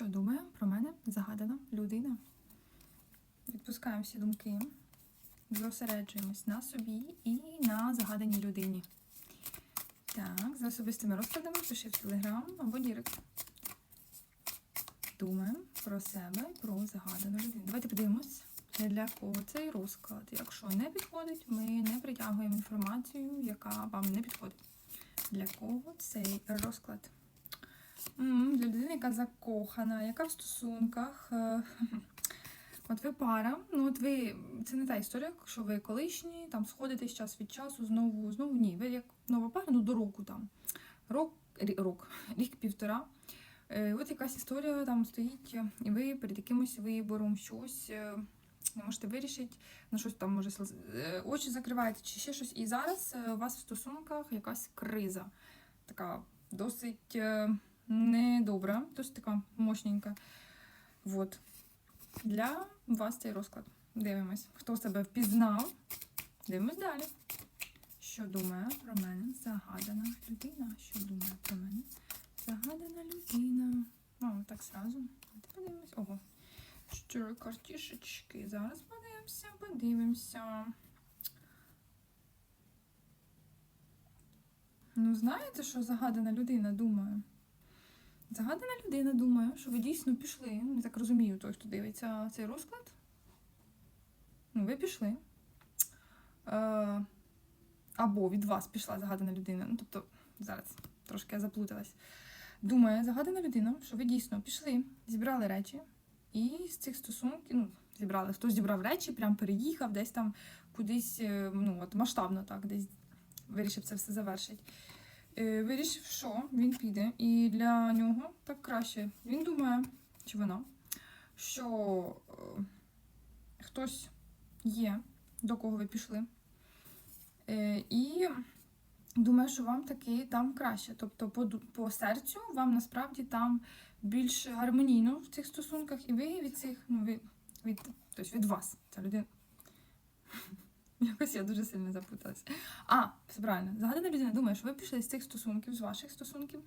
Що думає про мене загадана людина? Відпускаємо всі думки, зосереджуємось на собі і на загаданій людині. Так, за особистими розкладами пиши в Телеграм або Дірект. Думаємо про себе, про загадану людину. Давайте подивимось, для кого цей розклад. Якщо не підходить, ми не притягуємо інформацію, яка вам не підходить. Для кого цей розклад? Для людини, яка закохана, яка в стосунках. е, От ви пара, ну от ви це не та історія, що ви колишні, там сходитесь час від часу, знову, знову ні. Ви як нова пара, ну до року там. Рок, рі- рок, рік півтора. Е, от якась історія там стоїть, і ви перед якимось вибором щось е, не можете вирішити, на щось там може очі закриваєте чи ще щось. І зараз у вас в стосунках якась криза. Така досить недобра, досить така мощненька. Вот. Для вас цей розклад. Дивимось. Хто себе впізнав? Дивимось далі. Що думає про мене загадана людина? Що думає про мене? Загадана людина. О, так сразу. Подивимось. Ого. Чотири картішечки. Зараз подивимося, подивимося. Ну, знаєте, що загадана людина думає? Загадана людина думає, що ви дійсно пішли. Ну, я так розумію, той, хто дивиться цей розклад. Ну, ви пішли. Е, або від вас пішла загадана людина. Ну, тобто, зараз трошки я заплуталась. Думає загадана людина, що ви дійсно пішли, зібрали речі, і з цих стосунків, ну, зібрали, хтось зібрав речі, прям переїхав, десь там кудись, е, ну, от масштабно так, десь вирішив це все завершити. Е, Вирішив, що він піде, і для нього так краще. Він думає, чи вона, що е, хтось є, до кого ви пішли. Е, і думаю, що вам таки там краще. Тобто, по, по серцю вам насправді там більш гармонійно в цих стосунках, і ви від цих, ну, ви, від, тобто від вас, ця людина. Якось я дуже сильно запуталась. А, все правильно. Загадана людина думає, що ви пішли з цих стосунків, з ваших стосунків,